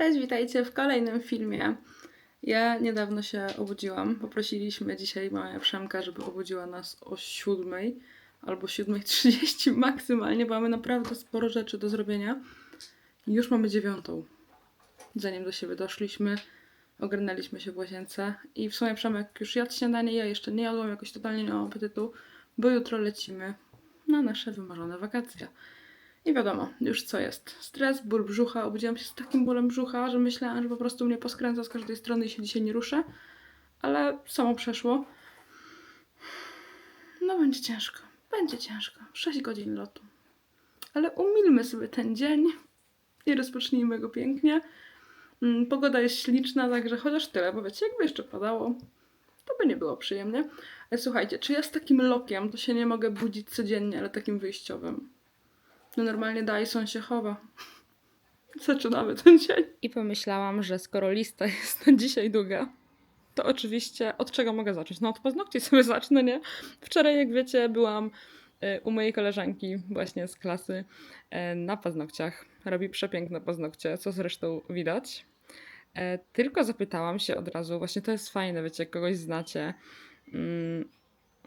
Cześć, witajcie w kolejnym filmie. Ja niedawno się obudziłam. Poprosiliśmy dzisiaj małe Przemka, żeby obudziła nas o 7 albo 7.30 maksymalnie, bo mamy naprawdę sporo rzeczy do zrobienia. Już mamy dziewiątą. Zanim do siebie doszliśmy, ogarnęliśmy się w łazience i w sumie Przemek już jadł śniadanie, ja jeszcze nie jadłam, jakoś totalnie nie mam apetytu, bo jutro lecimy na nasze wymarzone wakacje. I wiadomo, już co jest. Stres, ból brzucha. Obudziłam się z takim bólem brzucha, że myślałam, że po prostu mnie poskręca z każdej strony i się dzisiaj nie ruszę. Ale samo przeszło. No będzie ciężko. Będzie ciężko. 6 godzin lotu. Ale umilmy sobie ten dzień i rozpocznijmy go pięknie. Mm, Pogoda jest śliczna, także chociaż tyle, bo wiecie, jakby jeszcze padało, to by nie było przyjemnie. Ale słuchajcie, czy ja z takim lokiem to się nie mogę budzić codziennie, ale takim wyjściowym? No normalnie Dyson się chowa. Zaczynamy ten dzień. I pomyślałam, że skoro lista jest na dzisiaj długa, to oczywiście od czego mogę zacząć? No od paznokci sobie zacznę, nie? Wczoraj, jak wiecie, byłam y, u mojej koleżanki właśnie z klasy y, na paznokciach. Robi przepiękne paznokcie, co zresztą widać. E, Tylko zapytałam się od razu, właśnie to jest fajne, wiecie, jak kogoś znacie.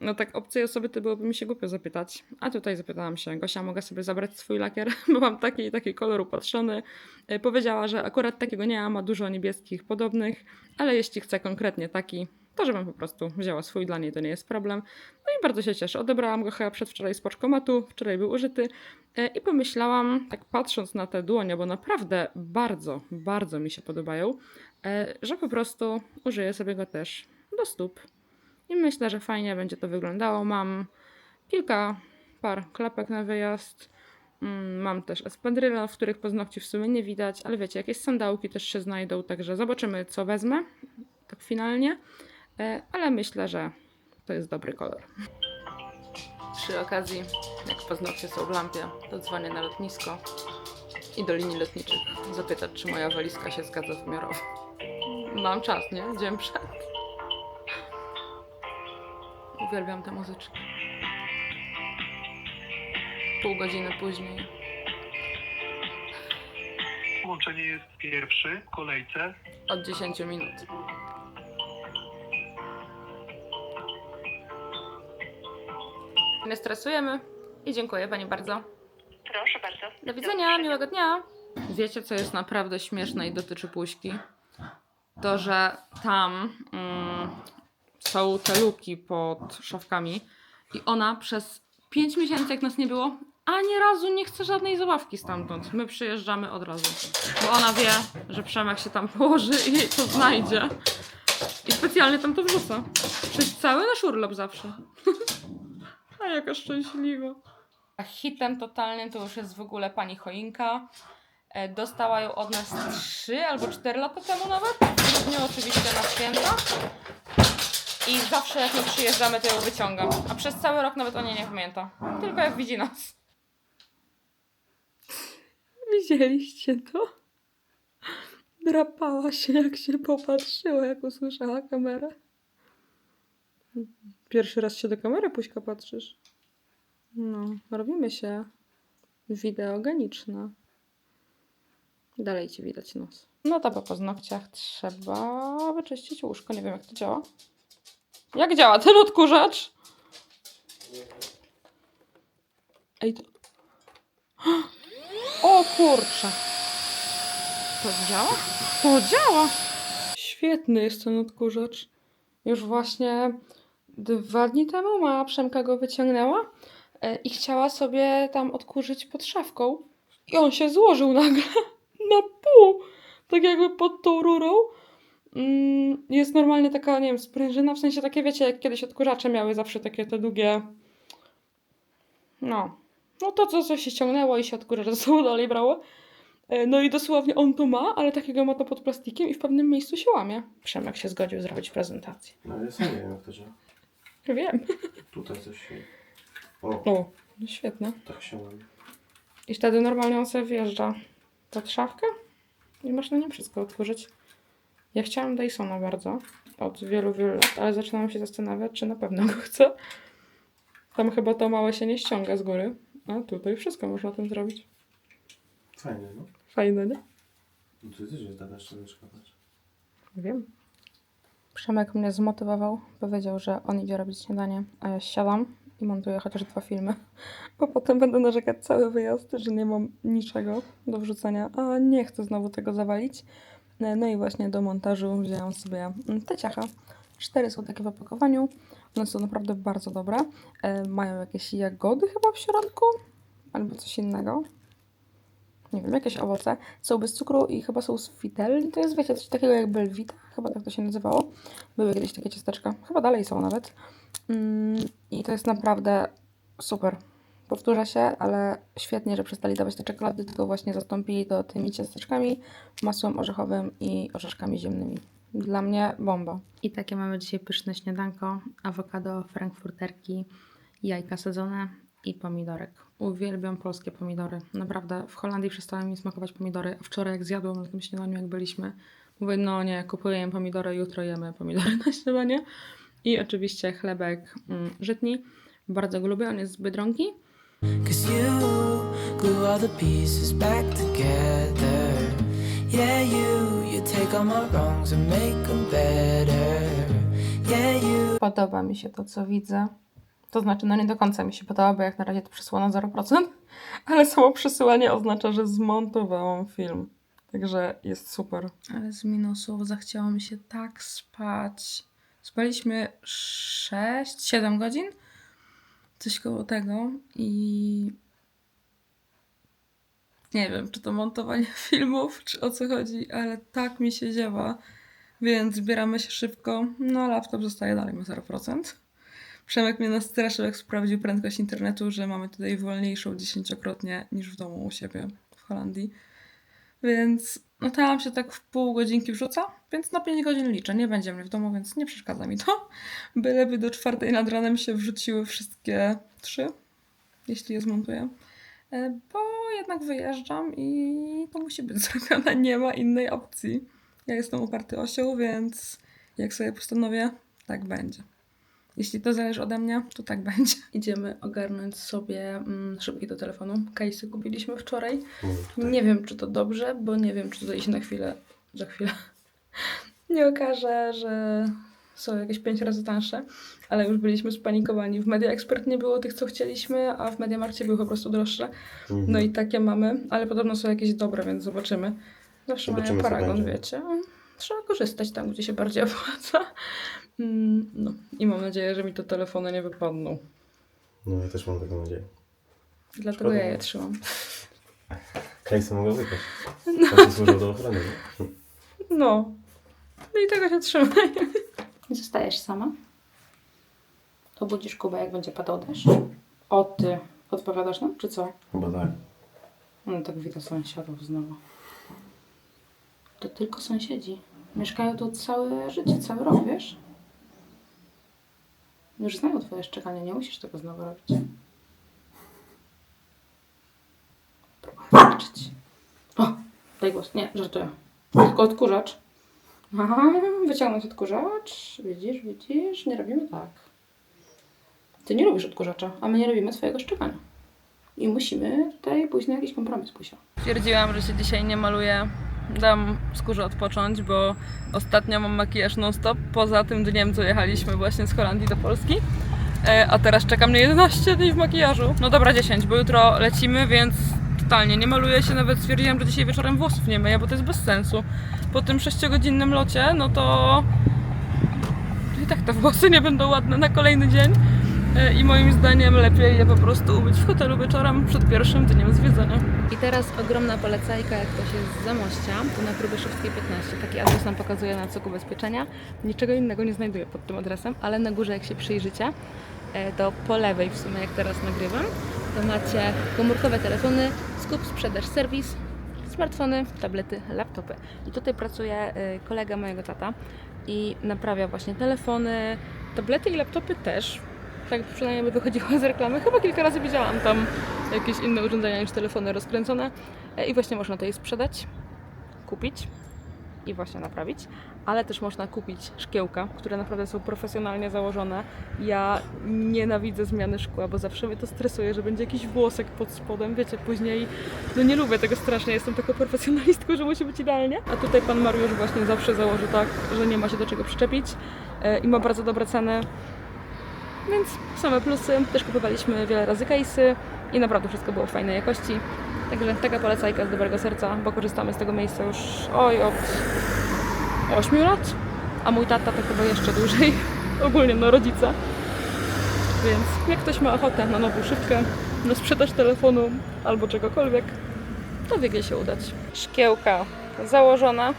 No tak obcej osoby to byłoby mi się głupio zapytać. A tutaj zapytałam się, Gosia, mogę sobie zabrać swój lakier? Bo mam taki i taki kolor upatrzony. E, Powiedziała, że akurat takiego nie ma, ma dużo niebieskich podobnych, ale jeśli chce konkretnie taki, to żebym po prostu wzięła swój, dla niej to nie jest problem. No i bardzo się cieszę. Odebrałam go chyba przedwczoraj z poczkomatu, wczoraj był użyty e, i pomyślałam, tak patrząc na te dłonie, bo naprawdę bardzo, bardzo mi się podobają, e, że po prostu użyję sobie go też do stóp. I myślę, że fajnie będzie to wyglądało. Mam kilka par klapek na wyjazd. Mm, Mam też espadryla, w których paznokci w sumie nie widać, ale wiecie, jakieś sandałki też się znajdą, także zobaczymy, co wezmę tak finalnie. E, Ale myślę, że to jest dobry kolor. Przy okazji, jak paznokcie są w lampie, to dzwonię na lotnisko i do linii lotniczych zapytać, czy moja walizka się zgadza wymiarowo. Mam czas, nie? Dzień przed. Uwielbiam tę muzyczkę. Pół godziny później. Połączenie jest pierwszy w kolejce. Od 10 minut. Nie stresujemy i dziękuję Pani bardzo. Proszę bardzo. Do widzenia, miłego dnia. Wiecie, co jest naprawdę śmieszne i dotyczy puśki? To, że tam mm, są te luki pod szafkami i ona przez 5 miesięcy, jak nas nie było, ani razu nie chce żadnej zabawki stamtąd. My przyjeżdżamy od razu. Bo ona wie, że Przemek się tam położy i jej to znajdzie. I specjalnie tam to wrzuca. Przez cały nasz urlop zawsze. A jaka szczęśliwa. A hitem totalnym to już jest w ogóle pani choinka. E, Dostała ją od nas 3 albo 4 lata temu nawet. W oczywiście na święta. I zawsze jak my przyjeżdżamy, to ją wyciągam. A przez cały rok nawet o niej nie pamięta. Tylko jak widzi nas. Widzieliście to? Drapała się, jak się popatrzyła, jak usłyszała kamerę. Pierwszy raz się do kamery puśka patrzysz. No, robimy się wideogeniczne. Dalej ci widać nos. No to po paznokciach trzeba wyczyścić łóżko. Nie wiem, jak to działa. Jak działa ten odkurzacz? Ej, to... O kurczę. To działa? To działa! Świetny jest ten odkurzacz. Już właśnie dwa dni temu mama Przemka go wyciągnęła e, i chciała sobie tam odkurzyć pod szafką. I on się złożył nagle na pół. Tak jakby pod tą rurą. Mm, Jest normalnie taka, nie wiem, sprężyna, w sensie takie, wiecie, jak kiedyś odkurzacze miały zawsze takie te długie... No. No to, co, co się ściągnęło i się odkurzacz ze sobą dalej brało. E, No i dosłownie on to ma, ale takiego ma to pod plastikiem i w pewnym miejscu się łamie. Przemek się zgodził zrobić prezentację. No ja sam nie wiem jak to działa. Wiem. Tutaj coś się... O, O, no świetne. tak się łamie. I wtedy normalnie on sobie wjeżdża pod szafkę i można nim wszystko odkurzyć. Ja chciałam Dysona bardzo od wielu, wielu lat, ale zaczynam się zastanawiać, czy na pewno go chcę. Tam chyba to małe się nie ściąga z góry, a tutaj wszystko można tym zrobić. Fajnie, no. Fajne, nie? No tu też jest taka szczeleczka, patrz. Wiem. Przemek mnie zmotywował. Powiedział, że on idzie robić śniadanie, a ja siadam i montuję chociaż dwa filmy. Bo potem będę narzekać cały wyjazd, że nie mam niczego do wrzucenia, a nie chcę znowu tego zawalić. No i właśnie do montażu wzięłam sobie mm, te ciacha. Cztery są takie w opakowaniu. One są naprawdę bardzo dobre. E, Mają jakieś jagody chyba w środku, albo coś innego. Nie wiem, jakieś owoce. Są bez cukru i chyba są z Fidelli. To jest, wiecie, coś takiego jak Belvita. Chyba tak to się nazywało. Były kiedyś takie ciasteczka. Chyba dalej są nawet. Mm, I to jest naprawdę super. Powtórzę się, ale świetnie, że przestali dawać te czekolady, tylko właśnie zastąpili to tymi ciasteczkami, masłem orzechowym i orzeszkami ziemnymi. Dla mnie bomba. I takie mamy dzisiaj pyszne śniadanko. Awokado, frankfurterki, jajka sadzone i pomidorek. Uwielbiam polskie pomidory. Naprawdę, w Holandii przestały mi smakować pomidory. A wczoraj jak zjadłam na tym śniadaniu, jak byliśmy, mówię, no nie, kupuję pomidory, jutro jemy pomidory na śniadanie. I oczywiście chlebek mm, żytni. Bardzo go lubię, on jest z Biedronki. Cause you glue all the pieces back together. Yeah, you, you take all my wrongs and make them better. Yeah, you. Podoba mi się to, co widzę. To znaczy, no nie do końca mi się podoba, bo jak na razie to przysłano 0%, ale samo przesyłanie oznacza, że zmontowałam film. Także jest super. Ale z minusów zachciało mi się tak spać. Spaliśmy 6-7 godzin? Coś koło tego i nie wiem, czy to montowanie filmów, czy o co chodzi, ale tak mi się ziewa, więc zbieramy się szybko. No, laptop zostaje dalej, ma 0%. Przemek mnie nastraszył, jak sprawdził prędkość internetu, że mamy tutaj wolniejszą dziesięciokrotnie niż w domu u siebie w Holandii. Więc no tam się tak w pół godzinki wrzuca, więc na 5 godzin liczę. Nie będzie mnie w domu, więc nie przeszkadza mi to. Byleby do czwartej nad ranem się wrzuciły wszystkie trzy, jeśli je zmontuję. E, Bo jednak wyjeżdżam i to musi być zrobione. Nie ma innej opcji. Ja jestem uparty osioł, więc jak sobie postanowię, tak będzie. Jeśli to zależy ode mnie, to tak będzie. Idziemy ogarnąć sobie mm, szybki do telefonu. Case'y kupiliśmy wczoraj. Tutaj. Nie wiem, czy to dobrze, bo nie wiem, czy tutaj się na chwilę, za chwilę nie okaże, że są jakieś pięć razy tańsze, ale już byliśmy spanikowani. W Media Expert nie było tych, co chcieliśmy, a w Mediamarkcie były po prostu droższe. Mhm. No i takie mamy, ale podobno są jakieś dobre, więc zobaczymy. Zawsze Zobaczymy, mają paragon, wiecie. Trzeba korzystać tam, gdzie się bardziej opłaca. Mm, No i mam nadzieję, że mi te telefony nie wypadną. No ja też mam taką nadzieję. Dlatego Szkoda. ja je trzymam. Kajsy mogą wypaść. No. służą do ochrony. nie? No. No i tego się trzymaj. Zostajesz sama? Obudzisz Kubę, jak będzie padał deszcz? O ty. Odpowiadasz nam, czy co? Chyba tak. No tak widać sąsiadów znowu. To tylko sąsiedzi. Mieszkają tu całe życie, cały rok, wiesz? Już znają twoje szczekanie, nie musisz tego znowu robić. Próbuję walczyć. O, daj głos. Nie, żartuję. Tylko odkurzacz. Aha, wyciągnąć odkurzacz. Widzisz, widzisz? Nie robimy tak. Ty nie lubisz odkurzacza, a my nie robimy twojego szczekania. I musimy tutaj pójść na jakiś kompromis, Pusia. Stwierdziłam, że się dzisiaj nie maluję. Dam skórze odpocząć, bo ostatnio mam makijaż non-stop. Poza tym dniem, co jechaliśmy właśnie z Holandii do Polski. E, a teraz czeka mnie 11 dni w makijażu. No dobra, 10, bo jutro lecimy, więc totalnie nie maluję się. Nawet stwierdziłam, że dzisiaj wieczorem włosów nie myję, bo to jest bez sensu. Po tym 6-godzinnym locie, no to i tak te włosy nie będą ładne na kolejny dzień. E, I moim zdaniem lepiej je po prostu umyć w hotelu wieczorem przed pierwszym dniem zwiedzania. I teraz ogromna polecajka, jak ktoś jest z Zamościa, to na Próbyszewskiej 15. Taki adres nam pokazuje na cuk ubezpieczenia. Niczego innego nie znajduję pod tym adresem, ale na górze jak się przyjrzycie, e, to po lewej w sumie jak teraz nagrywam, to macie komórkowe telefony, skup, sprzedaż, serwis, smartfony, tablety, laptopy. I tutaj pracuje y, kolega mojego tata i naprawia właśnie telefony, tablety i laptopy też. Tak przynajmniej by wychodziło z reklamy. Chyba kilka razy widziałam tam jakieś inne urządzenia niż telefony rozkręcone. E, I właśnie można to je sprzedać, kupić i właśnie naprawić, ale też można kupić szkiełka, które naprawdę są profesjonalnie założone. Ja nienawidzę zmiany szkła, bo zawsze mnie to stresuje, że będzie jakiś włosek pod spodem, wiecie, później no nie lubię tego strasznie, jestem taką profesjonalistką, że musi być idealnie. A tutaj pan Mariusz właśnie zawsze założy tak, że nie ma się do czego przyczepić e, i ma bardzo dobre ceny. Więc same plusy. Też kupowaliśmy wiele razy case'y i naprawdę wszystko było w fajnej jakości. Także taka polecajka z dobrego serca, bo korzystamy z tego miejsca już oj od 8 lat, a mój tata to chyba jeszcze dłużej. Ogólnie no rodzice. Więc jak ktoś ma ochotę na nową szybkę, na sprzedaż telefonu albo czegokolwiek, to wie się udać. Szkiełka założona.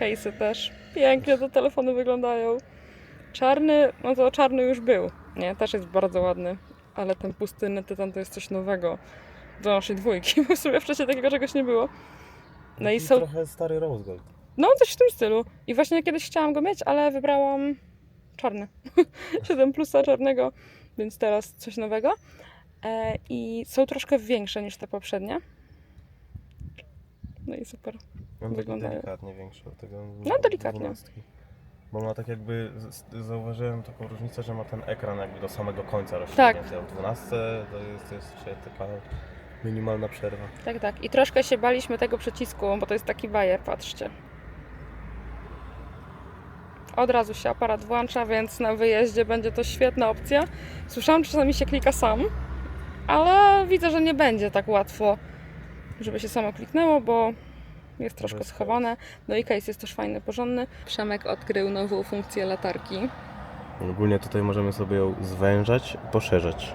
Case'y też. Pięknie te telefony wyglądają. Czarny, no to czarny już był. Nie, też jest bardzo ładny. Ale ten pustynny tytan to jest coś nowego do naszej dwójki, bo w sumie wcześniej takiego czegoś nie było. No i są, Trochę stary rose gold. no coś w tym stylu. I właśnie kiedyś chciałam go mieć, ale wybrałam czarny. 7 plusa czarnego, więc teraz coś nowego. E, I są troszkę większe niż te poprzednie. No i super. Mam taki Wyglądają. delikatnie większy od tego. No, delikatnie. dwunastki. Bo ma tak jakby, z- zauważyłem taką różnicę, że ma ten ekran jakby do samego końca rozciągnięty. Tak. W 12 to jest, to jest jeszcze taka minimalna przerwa. Tak, tak. I troszkę się baliśmy tego przycisku, bo to jest taki bajer, patrzcie. Od razu się aparat włącza, więc na wyjeździe będzie to świetna opcja. Słyszałam, że czasami się klika sam, ale widzę, że nie będzie tak łatwo, żeby się samo kliknęło, bo jest troszkę schowane. No i case jest też fajny, porządny. Przemek odkrył nową funkcję latarki. Ogólnie tutaj możemy sobie ją zwężać, poszerzać.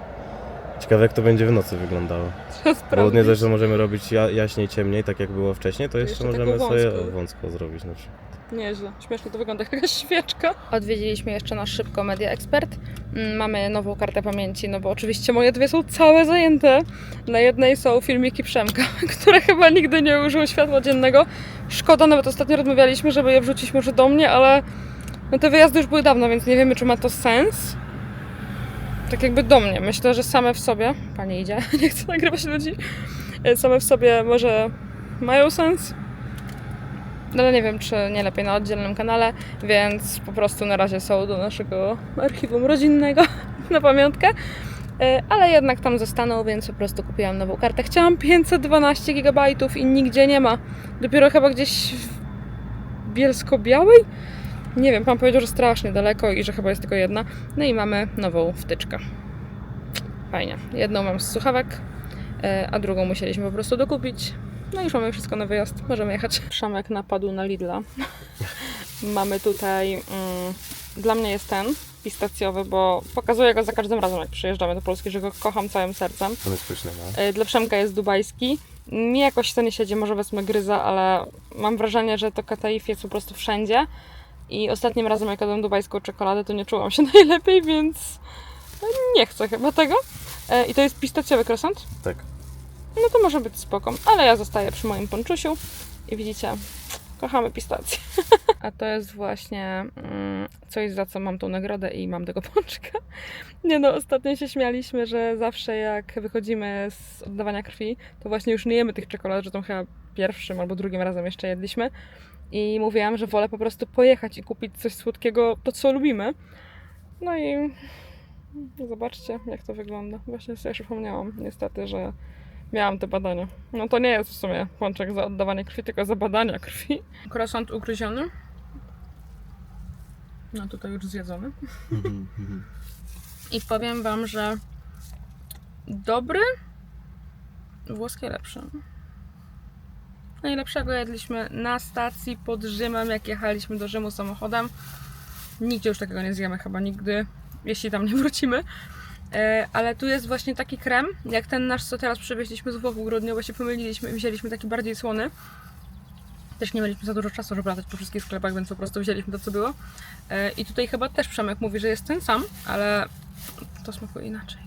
Ciekawe jak to będzie w nocy wyglądało. Bo nie dość, że możemy robić ja, jaśniej, ciemniej, tak jak było wcześniej, to jeszcze, jeszcze możemy sobie wąską. wąsko zrobić na przykład. Nieźle. Śmiesznie to wygląda jak jakaś świeczka. Odwiedziliśmy jeszcze nasz szybko Media Expert. Mm, Mamy nową kartę pamięci, no bo oczywiście moje dwie są całe zajęte. Na jednej są filmiki Przemka, które chyba nigdy nie użyły światła dziennego. Szkoda, nawet ostatnio rozmawialiśmy, żeby je wrzucić może do mnie, ale no te wyjazdy już były dawno, więc nie wiemy, czy ma to sens. Tak jakby do mnie. Myślę, że same w sobie... Pani idzie, nie chcę nagrywać ludzi. E, Same w sobie może mają sens, no ale nie wiem, czy nie lepiej na oddzielnym kanale, więc po prostu na razie są do naszego archiwum rodzinnego na pamiątkę. E, Ale jednak tam zostaną, więc po prostu kupiłam nową kartę. Chciałam 512 GB i nigdzie nie ma. Dopiero chyba gdzieś w Bielsko-Białej? Nie wiem, pan powiedział, że strasznie daleko i że chyba jest tylko jedna. No i mamy nową wtyczkę. Fajnie. Jedną mam z słuchawek, e, a drugą musieliśmy po prostu dokupić. No już mamy wszystko na wyjazd. Możemy jechać. Przemek napadł na Lidla. mamy tutaj... Mm, dla mnie jest ten pistacjowy, bo pokazuję go za każdym razem, jak przyjeżdżamy do Polski, że go kocham całym sercem. To jest pyszne, no. E, Dla Przemka jest dubajski. Mi jakoś to nie siedzi, może wezmę gryza, ale mam wrażenie, że to kataif jest po prostu wszędzie. I ostatnim razem, jak jadłam dubajską czekoladę, to nie czułam się najlepiej, więc no, nie chcę chyba tego. E, I to jest pistacjowy croissant. Tak. No to może być spoko. Ale ja zostaję przy moim ponczusiu i widzicie, kochamy pistację. A to jest właśnie mm, coś, za co mam tą nagrodę i mam tego pączka. Nie no, ostatnio się śmialiśmy, że zawsze jak wychodzimy z oddawania krwi, to właśnie już nie jemy tych czekolad, że tą chyba pierwszym albo drugim razem jeszcze jedliśmy. I mówiłam, że wolę po prostu pojechać i kupić coś słodkiego, to co lubimy. No i zobaczcie, jak to wygląda. Właśnie sobie przypomniałam, niestety, że miałam te badania. No to nie jest w sumie pączek za oddawanie krwi, tylko za badania krwi. Croissant ugryziony. No tutaj już zjedzony. I powiem Wam, że dobry, włoskie lepsze. Najlepszego jedliśmy na stacji pod Rzymem, jak jechaliśmy do Rzymu samochodem. Nigdzie już takiego nie zjemy, chyba nigdy, jeśli tam nie wrócimy. E, ale tu jest właśnie taki krem, jak ten nasz, co teraz przywieźliśmy z Włoch bo się pomyliliśmy i wzięliśmy taki bardziej słony. Też nie mieliśmy za dużo czasu, żeby latać po wszystkich sklepach, więc po prostu wzięliśmy to, co było. E, I tutaj chyba też Przemek mówi, że jest ten sam, ale to smakuje inaczej.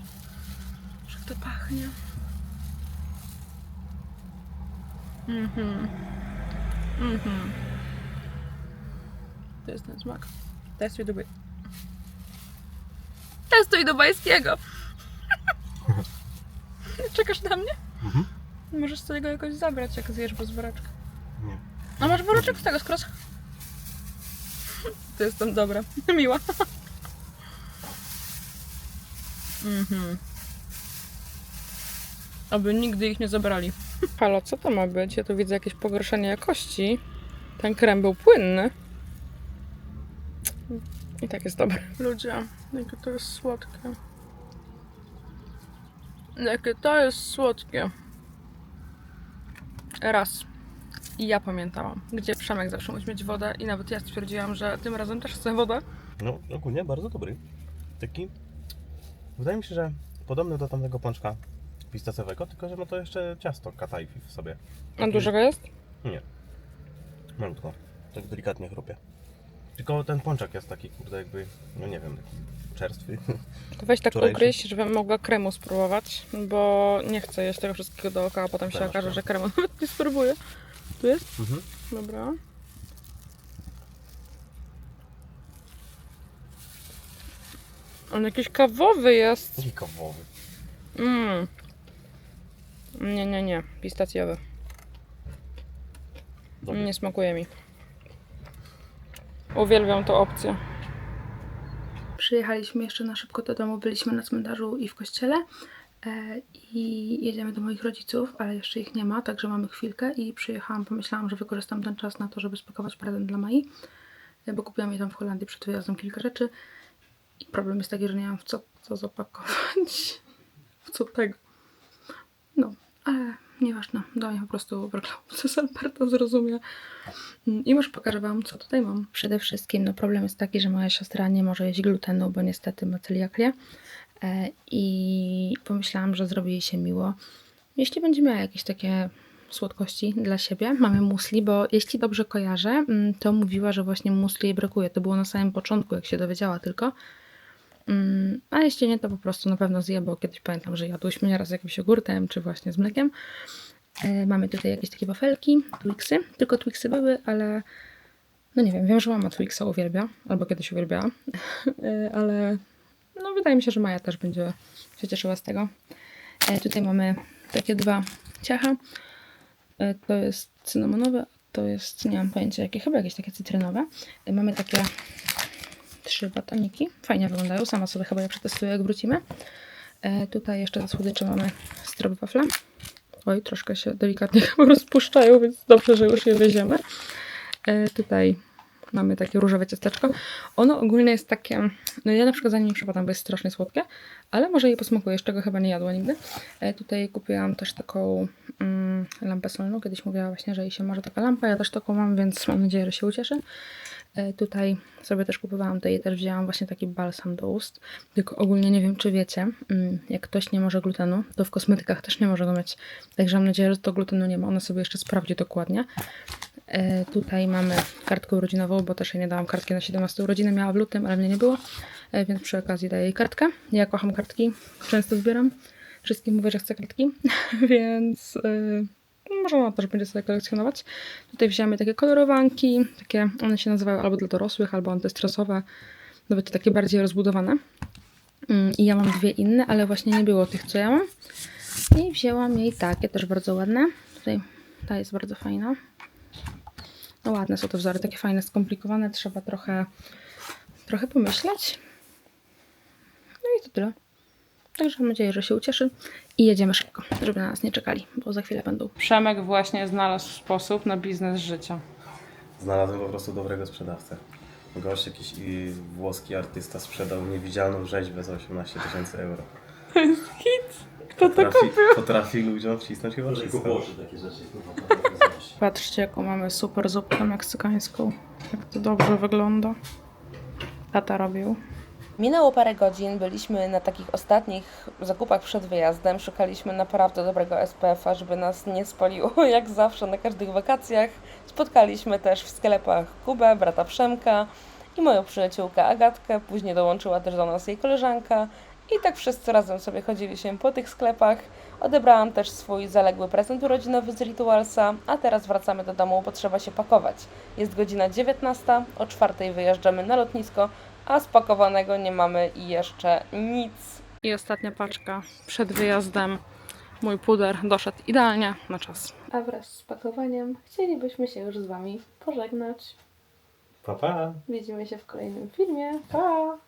Że to pachnie. Mhm. Mhm. To jest ten smak. Testuj Dubaj. Testuj dubajskiego. Czekasz na mnie? Mhm. Możesz sobie go jakoś zabrać, jak zjesz bez woreczka. Nie. A masz woreczek z tego skros? To jestem dobra. Miła. Mhm. Aby nigdy ich nie zabrali. Halo, co to ma być? Ja tu widzę jakieś pogorszenie jakości. Ten krem był płynny. I tak jest dobry. Ludzie, jakie to jest słodkie. Jakie to jest słodkie. Raz. I ja pamiętałam, gdzie Przemek zawsze musi mieć wodę i nawet ja stwierdziłam, że tym razem też chcę wodę. No, ogólnie bardzo dobry. Taki. Wydaje mi się, że podobny do tamtego pączka pistacjowego, tylko że ma to jeszcze ciasto katajfi w sobie. A dużego jest? Nie. Malutko. Tak delikatnie chrupie. Tylko ten pączek jest taki, kurde, jakby, no nie wiem, czerstwy. To weź tak Wczorajszy. ugryźć, żebym mogła kremu spróbować, bo nie chcę jeść tego wszystkiego dookoła, a potem się Teraz okaże, to. że kremu nawet nie spróbuję. Tu jest? Mhm. Dobra. On jakiś kawowy jest. Taki kawowy. Mm. Nie, nie, nie. Pistacjowy. Dobry. Nie smakuje mi. Uwielbiam tę opcję. Przyjechaliśmy jeszcze na szybko do domu, byliśmy na cmentarzu i w kościele e, i jedziemy do moich rodziców, ale jeszcze ich nie ma, także mamy chwilkę i przyjechałam, pomyślałam, że wykorzystam ten czas na to, żeby spakować prezent dla Mai, e, bo kupiłam jej tam w Holandii przed wyjazdem kilka rzeczy i problem jest taki, że nie mam w co, co zapakować, w co tego. No, ale nieważne, mnie po prostu co Alberta zrozumie. Mm, I może pokażę Wam, co tutaj mam. Przede wszystkim no, problem jest taki, że moja siostra nie może jeść glutenu, bo niestety ma celiakię. E, I pomyślałam, że zrobi jej się miło. Jeśli będzie miała jakieś takie słodkości dla siebie, mamy musli, bo jeśli dobrze kojarzę, mm, to mówiła, że właśnie musli jej brakuje. To było na samym początku, jak się dowiedziała tylko. Mm, A jeśli nie, to po prostu na pewno zje, bo kiedyś pamiętam, że jadłyśmy nieraz z jakimś jogurtem, czy właśnie z mlekiem. E, Mamy tutaj jakieś takie wafelki, Twixy. Tylko Twixy były, ale no nie wiem, wiem, że mama Twixa uwielbia, albo kiedyś uwielbiała, E, ale no wydaje mi się, że Maja też będzie się cieszyła z tego. E, Tutaj mamy takie dwa ciacha. To jest cynamonowe, to jest, nie mam pojęcia jakie, chyba jakieś takie cytrynowe. Mamy takie trzy batoniki. Fajnie wyglądają, sama sobie chyba je przetestuję jak wrócimy. E, Tutaj jeszcze za słodycze mamy strop wafle. Oj, troszkę się delikatnie rozpuszczają, więc dobrze, że już je wieziemy. E, tutaj mamy takie różowe ciasteczko. Ono ogólnie jest takie, no ja na przykład za nim nie przepadam, bo jest strasznie słodkie, ale może jej posmakujesz, czego chyba nie jadła nigdy. E, tutaj kupiłam też taką mm, lampę solną. Kiedyś mówiła właśnie, że jej się może taka lampa, ja też taką mam, więc mam nadzieję, że się ucieszy. E, Tutaj sobie też kupowałam, to jej też wzięłam właśnie taki balsam do ust. Tylko ogólnie nie wiem, czy wiecie, mm, jak ktoś nie może glutenu, to w kosmetykach też nie może go mieć. Także mam nadzieję, że to glutenu nie ma. Ona sobie jeszcze sprawdzi dokładnie. E, Tutaj mamy kartkę urodzinową, bo też jej nie dałam kartki na 17 urodziny. Miała w lutym, ale mnie nie było, e, więc przy okazji daję jej kartkę. Ja kocham kartki, często zbieram. Wszystkim mówię, że chcę kartki, więc może ona też będzie sobie kolekcjonować. Tutaj wzięłam takie kolorowanki, takie, one się nazywają albo dla dorosłych, albo antystresowe, nawet takie bardziej rozbudowane. Mm, I ja mam dwie inne, ale właśnie nie było tych, co ja mam. I wzięłam jej takie, też bardzo ładne. Tutaj ta jest bardzo fajna. No ładne są te wzory, takie fajne, skomplikowane, trzeba trochę, trochę pomyśleć. No i to tyle. Także mam nadzieję, że się ucieszy i jedziemy szybko, żeby na nas nie czekali, bo za chwilę będą. Przemek właśnie znalazł sposób na biznes życia. Znalazłem po prostu dobrego sprzedawcę. Gość, jakiś i włoski artysta sprzedał niewidzialną rzeźbę za 18 tysięcy euro. To jest hit! Kto to Potrafi, kupił? potrafi ludziom wcisnąć chyba wszystko. Patrzcie, jaką mamy super zupkę meksykańską. Jak to dobrze wygląda. Tata robił. Minęło parę godzin, byliśmy na takich ostatnich zakupach przed wyjazdem. Szukaliśmy naprawdę dobrego SPF-a, żeby nas nie spaliło, jak zawsze na każdych wakacjach. Spotkaliśmy też w sklepach Kubę, brata Przemka i moją przyjaciółkę Agatkę. Później dołączyła też do nas jej koleżanka. I tak wszyscy razem sobie chodziliśmy po tych sklepach. Odebrałam też swój zaległy prezent urodzinowy z Ritualsa, a teraz wracamy do domu, bo trzeba się pakować. Jest godzina 19, o czwartej wyjeżdżamy na lotnisko, a spakowanego nie mamy i jeszcze nic. I ostatnia paczka przed wyjazdem. Mój puder doszedł idealnie na czas. A wraz z pakowaniem chcielibyśmy się już z Wami pożegnać. Pa, pa! Widzimy się w kolejnym filmie. Pa!